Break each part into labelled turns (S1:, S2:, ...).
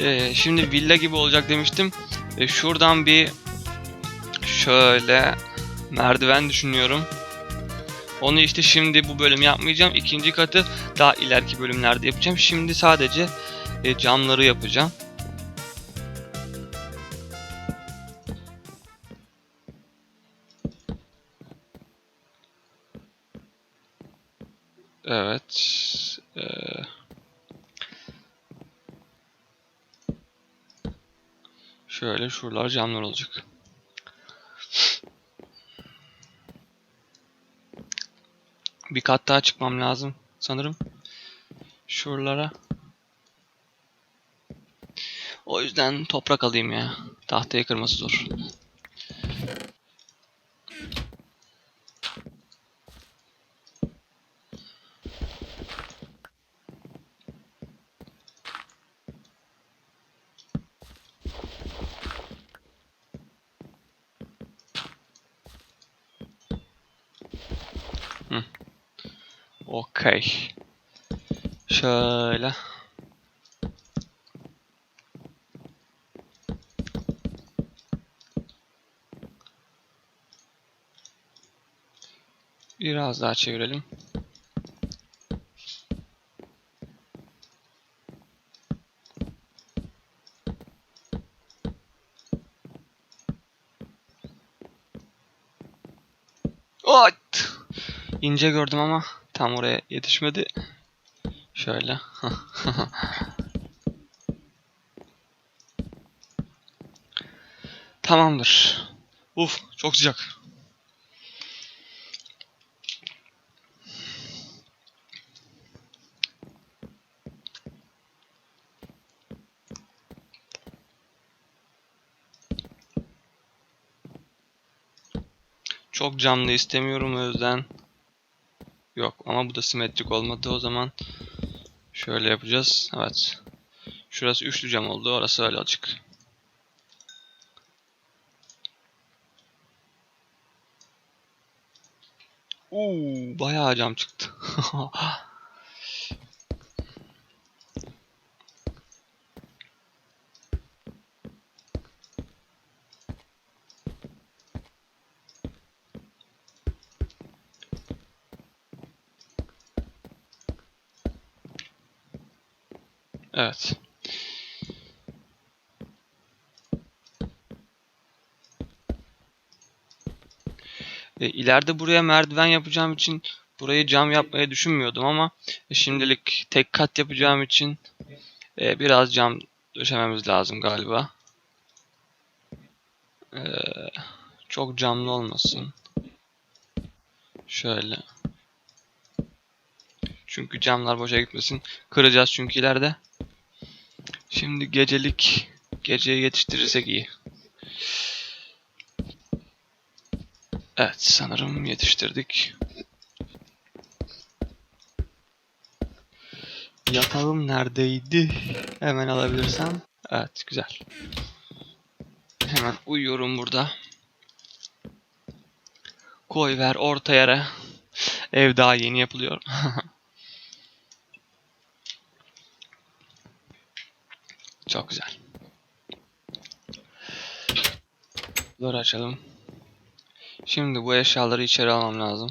S1: Ee, şimdi villa gibi olacak demiştim. Ee, şuradan bir şöyle merdiven düşünüyorum. Onu işte şimdi bu bölüm yapmayacağım. İkinci katı daha ileriki bölümlerde yapacağım. Şimdi sadece e, camları yapacağım. Şöyle şuralar camlar olacak. Bir kat daha çıkmam lazım sanırım. Şuralara. O yüzden toprak alayım ya. Tahtayı kırması zor. Okey. Şöyle. Biraz daha çevirelim. İnce gördüm ama tam oraya yetişmedi. Şöyle. Tamamdır. Uf, çok sıcak. Çok camlı istemiyorum o yüzden. Yok ama bu da simetrik olmadı o zaman. Şöyle yapacağız. Evet. Şurası üçlü cam oldu. Orası öyle açık. Uuu bayağı cam çıktı. Evet. E, ileride buraya merdiven yapacağım için burayı cam yapmayı düşünmüyordum ama şimdilik tek kat yapacağım için e, biraz cam döşememiz lazım galiba. E, çok camlı olmasın. Şöyle. Çünkü camlar boşa gitmesin. Kıracağız çünkü ileride. Şimdi gecelik geceye yetiştirirsek iyi. Evet sanırım yetiştirdik. Yatağım neredeydi? Hemen alabilirsem. Evet güzel. Hemen uyuyorum burada. Koy ver orta yere. Ev daha yeni yapılıyor. Çok güzel. Bunları açalım. Şimdi bu eşyaları içeri almam lazım.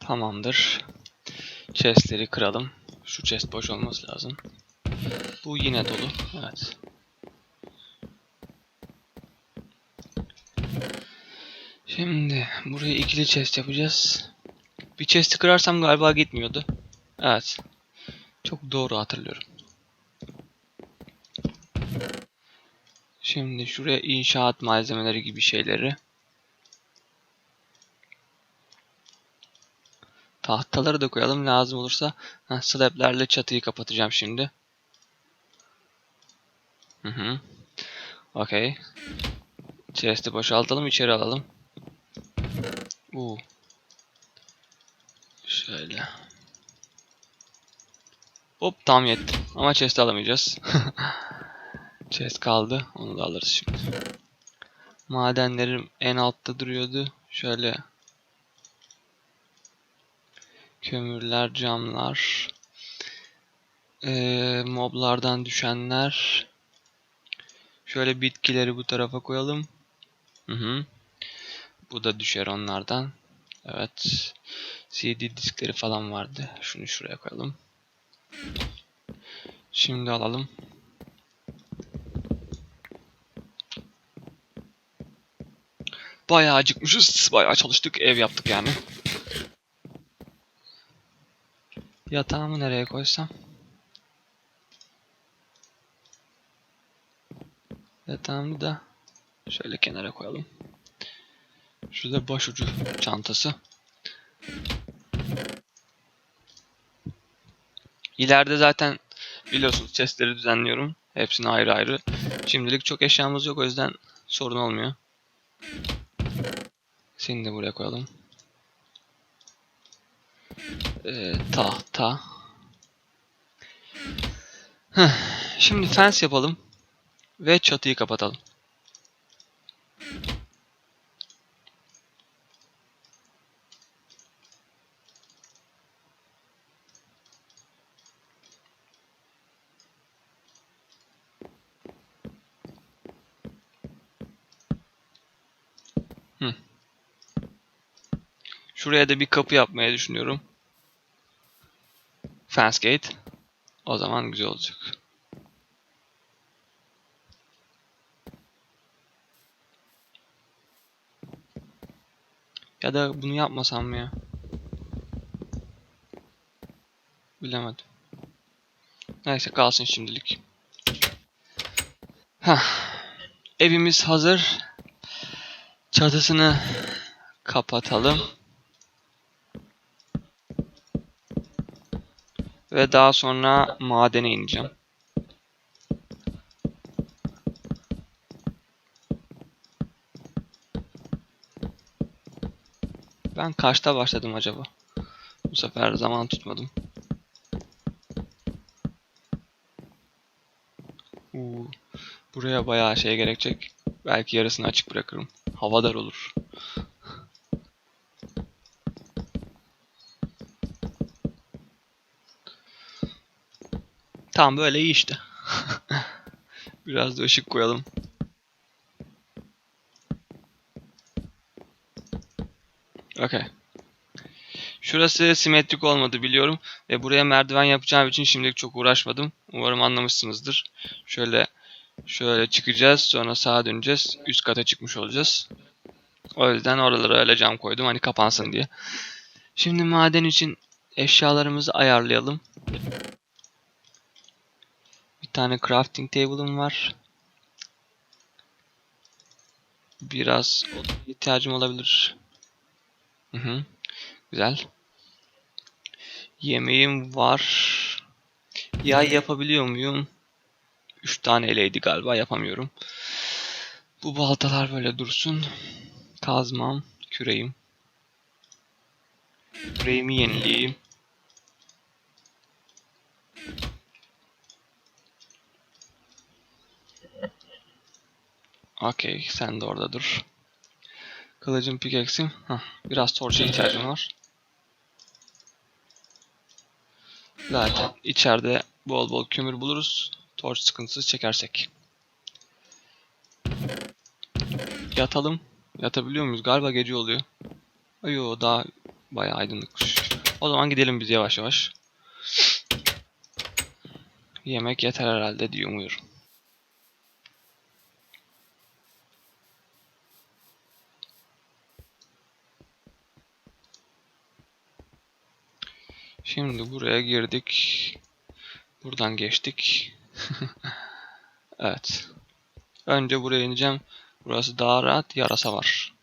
S1: Tamamdır. Chestleri kıralım. Şu chest boş olması lazım. Bu yine dolu. Evet. Şimdi buraya ikili chest yapacağız. Bir chest'i kırarsam galiba gitmiyordu. Evet. Çok doğru hatırlıyorum. Şimdi şuraya inşaat malzemeleri gibi şeyleri. Tahtaları da koyalım lazım olursa. Heh, slablerle çatıyı kapatacağım şimdi. Hı hı. Okey. Chest'i boşaltalım içeri alalım. Uu. Şöyle. Hop tam yetti. Ama chest'i alamayacağız. Chest kaldı. Onu da alırız şimdi. Madenlerim en altta duruyordu. Şöyle kömürler, camlar, eee, moblardan düşenler. Şöyle bitkileri bu tarafa koyalım. Hı hı. Bu da düşer onlardan. Evet. CD diskleri falan vardı. Şunu şuraya koyalım. Şimdi alalım. Bayağı acıkmışız. Bayağı çalıştık. Ev yaptık yani. Yatağımı nereye koysam? Yatağımı da şöyle kenara koyalım. Şurada başucu çantası. İleride zaten biliyorsunuz chestleri düzenliyorum. Hepsini ayrı ayrı. Şimdilik çok eşyamız yok o yüzden sorun olmuyor. Seni de buraya koyalım. Ee, tahta. Heh, Şimdi fence yapalım. Ve çatıyı kapatalım. Şuraya da bir kapı yapmaya düşünüyorum. Fence gate. O zaman güzel olacak. Ya da bunu yapmasam mı ya? Bilemedim. Neyse kalsın şimdilik. Heh. Evimiz hazır. Çatısını kapatalım. Ve daha sonra madene ineceğim. Ben kaçta başladım acaba? Bu sefer zaman tutmadım. Uu, buraya bayağı şey gerekecek. Belki yarısını açık bırakırım. Hava dar olur. Tamam böyle iyi işte. Biraz da ışık koyalım. Okay. Şurası simetrik olmadı biliyorum ve buraya merdiven yapacağım için şimdilik çok uğraşmadım. Umarım anlamışsınızdır. Şöyle şöyle çıkacağız, sonra sağa döneceğiz. Üst kata çıkmış olacağız. O yüzden oralara öyle cam koydum hani kapansın diye. Şimdi maden için eşyalarımızı ayarlayalım. Bir tane crafting table'ım var. Biraz ihtiyacım olabilir. Hı hı. Güzel. Yemeğim var. Yay yapabiliyor muyum? 3 tane eleydi galiba yapamıyorum. Bu baltalar böyle dursun. Kazmam, küreğim. Küreğimi yenileyeyim. Okey, sen de orada dur. Kılıcım, pickaxe'im. Hah, biraz torça ihtiyacım var. Zaten içeride bol bol kömür buluruz. Torç sıkıntısı çekersek. Yatalım. Yatabiliyor muyuz? Galiba gece oluyor. Ayo daha bayağı aydınlıkmış. O zaman gidelim biz yavaş yavaş. Yemek yeter herhalde diye umuyorum. Şimdi buraya girdik. Buradan geçtik. evet. Önce buraya ineceğim. Burası daha rahat. Yarasa var.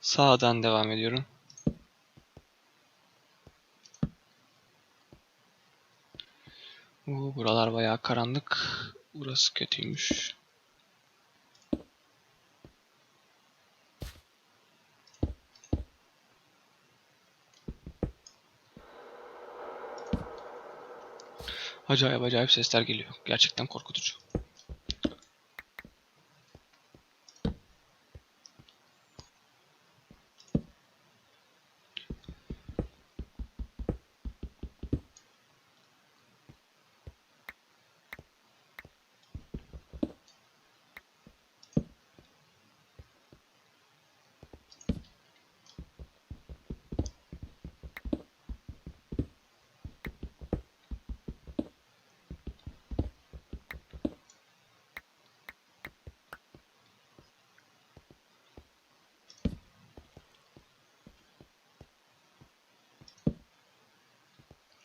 S1: Sağdan devam ediyorum. Oo, buralar bayağı karanlık. Burası kötüymüş. Acayip acayip sesler geliyor. Gerçekten korkutucu.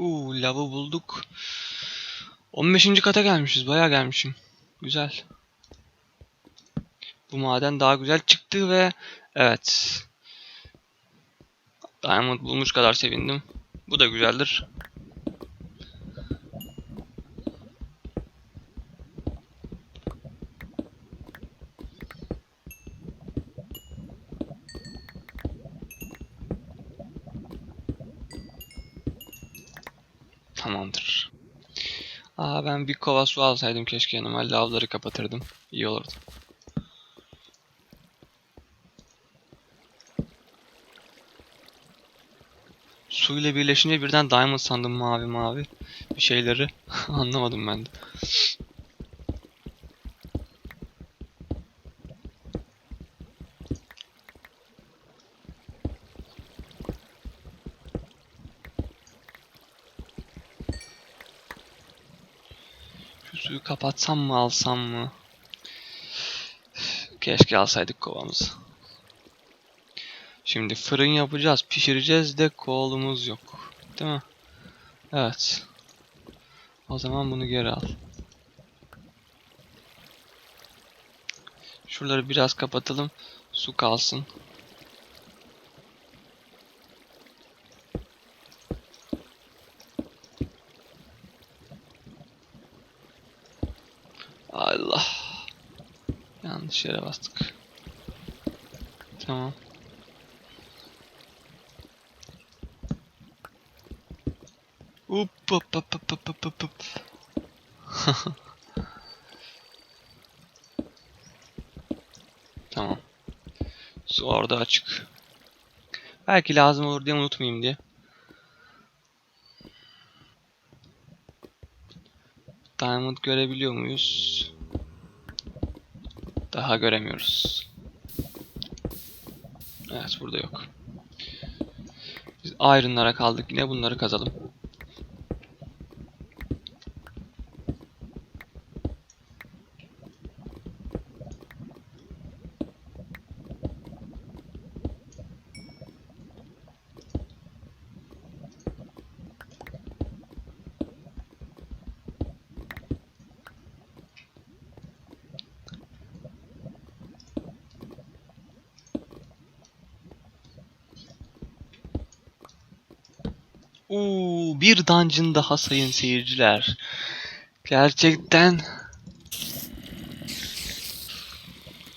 S1: Uuu lavı bulduk. 15. kata gelmişiz. Bayağı gelmişim. Güzel. Bu maden daha güzel çıktı ve evet. Diamond bulmuş kadar sevindim. Bu da güzeldir. Tamamdır. Aa ben bir kova su alsaydım keşke yanıma lavları kapatırdım. İyi olurdu. Su ile birleşince birden diamond sandım mavi mavi bir şeyleri. Anlamadım ben de. Suyu kapatsam mı alsam mı? Keşke alsaydık kovamızı. Şimdi fırın yapacağız, pişireceğiz de kolumuz yok. Değil mi? Evet. O zaman bunu geri al. Şuraları biraz kapatalım. Su kalsın. Allah. Yanlış yere bastık. Tamam. Up, up, up, up, up, up, up, up. tamam. Su orada açık. Belki lazım olur diye unutmayayım diye. Diamond görebiliyor muyuz? Daha göremiyoruz. Evet burada yok. Biz iron'lara kaldık yine bunları kazalım. Uuu bir dungeon daha sayın seyirciler. Gerçekten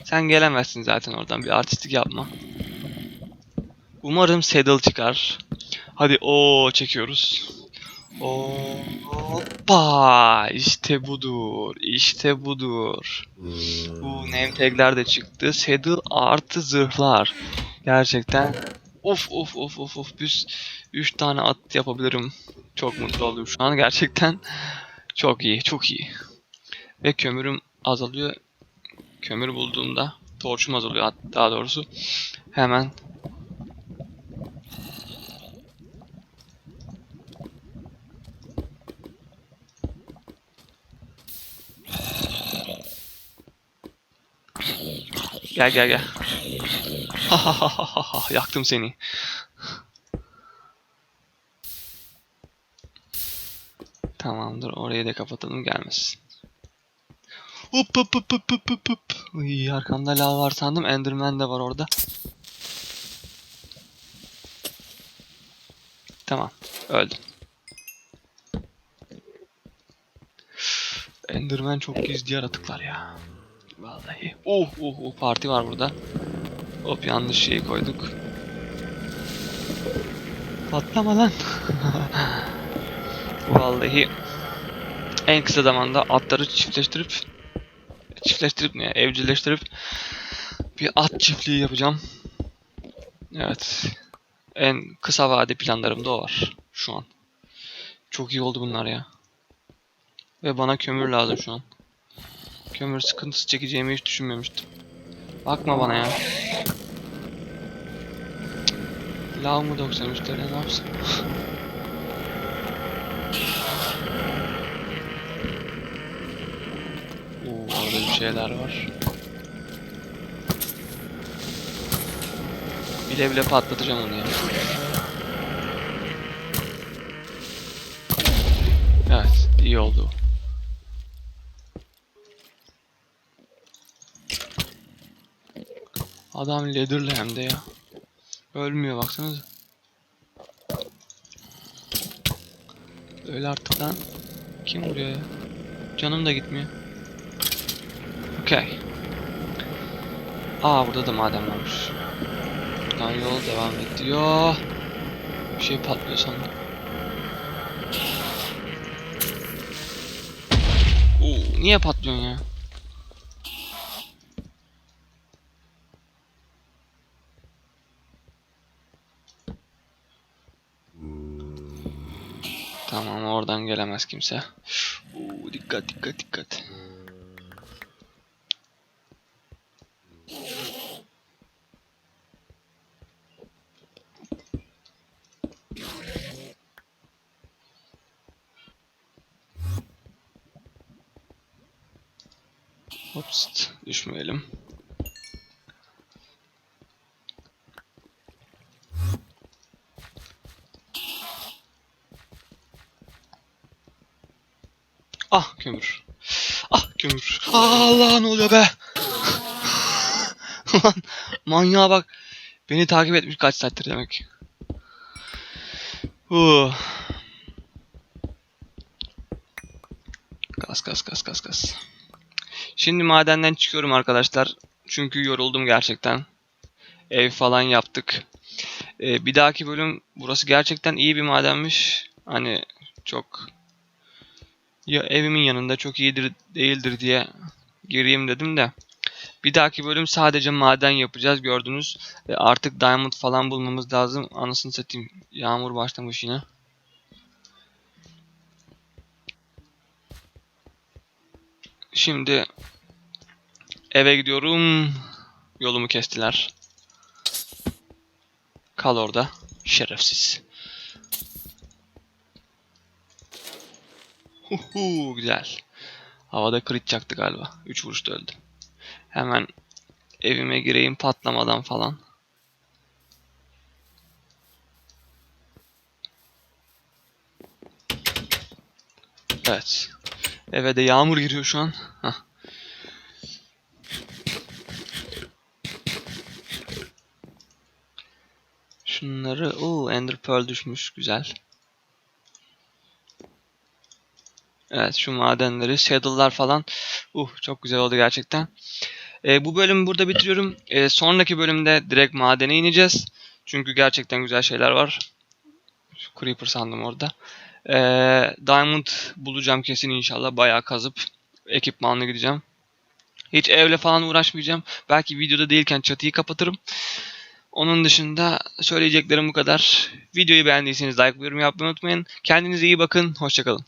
S1: sen gelemezsin zaten oradan bir artistik yapma. Umarım saddle çıkar. Hadi o çekiyoruz. Hoppa işte budur. işte budur. Bu name tag'ler de çıktı. Saddle artı zırhlar. Gerçekten of of of of of biz 3 tane at yapabilirim. Çok mutlu oldum şu an gerçekten. Çok iyi, çok iyi. Ve kömürüm azalıyor. Kömür bulduğumda torçum azalıyor daha doğrusu. Hemen Gel gel gel. Ha ha ha ha ha yaktım seni. Tamamdır orayı da kapatalım gelmesin. Hop hop hop hop hop hop hop. Uy, arkamda lav var sandım. Enderman de var orada. Tamam. Öldüm. Enderman çok gizli yaratıklar ya. Vallahi. Oh oh oh parti var burada. Hop yanlış şeyi koyduk. Patlama lan. Vallahi en kısa zamanda atları çiftleştirip çiftleştirip ne evcilleştirip bir at çiftliği yapacağım. Evet. En kısa vade planlarımda o var şu an. Çok iyi oldu bunlar ya. Ve bana kömür lazım şu an. Kömür sıkıntısı çekeceğimi hiç düşünmemiştim. Bakma bana ya. Lav mı 93 TL ne yapsın? Oo, orada bir şeyler var. Bile bile patlatacağım onu ya. Evet, iyi oldu. Adam leather'lı hem de ya. Ölmüyor baksanıza. Öyle artık lan. Kim vuruyor ya? Canım da gitmiyor. Okey. Aa burada da maden varmış. Buradan yol devam ediyor. Bir şey patlıyor sandım. Oo, niye patlıyorsun ya? Tamam oradan gelemez kimse. Oo, dikkat dikkat dikkat. Hops düşmeyelim. Ah kömür. Ah kömür. Ah Allah ne oluyor be? Lan manyağa bak. Beni takip etmiş kaç saattir demek. Uh. Kas kas kas kas kas. Şimdi madenden çıkıyorum arkadaşlar. Çünkü yoruldum gerçekten. Ev falan yaptık. Ee, bir dahaki bölüm burası gerçekten iyi bir madenmiş. Hani çok ya evimin yanında çok iyidir değildir diye gireyim dedim de. Bir dahaki bölüm sadece maden yapacağız gördünüz. E, artık diamond falan bulmamız lazım. Anasını satayım. Yağmur başlamış yine. Şimdi eve gidiyorum. Yolumu kestiler. Kal orada. Şerefsiz. Huhu güzel. Havada crit çaktı galiba. 3 vuruşta öldü. Hemen evime gireyim patlamadan falan. Evet. Eve de yağmur giriyor şu an. Hah. Şunları... Oo, Ender Pearl düşmüş. Güzel. Evet şu madenleri, saddle'lar falan. Uh çok güzel oldu gerçekten. Ee, bu bölümü burada bitiriyorum. Ee, sonraki bölümde direkt madene ineceğiz. Çünkü gerçekten güzel şeyler var. Şu Creeper sandım orada. Ee, Diamond bulacağım kesin inşallah. Bayağı kazıp ekipmanla gideceğim. Hiç evle falan uğraşmayacağım. Belki videoda değilken çatıyı kapatırım. Onun dışında söyleyeceklerim bu kadar. Videoyu beğendiyseniz like ve yorum yapmayı unutmayın. Kendinize iyi bakın. Hoşçakalın.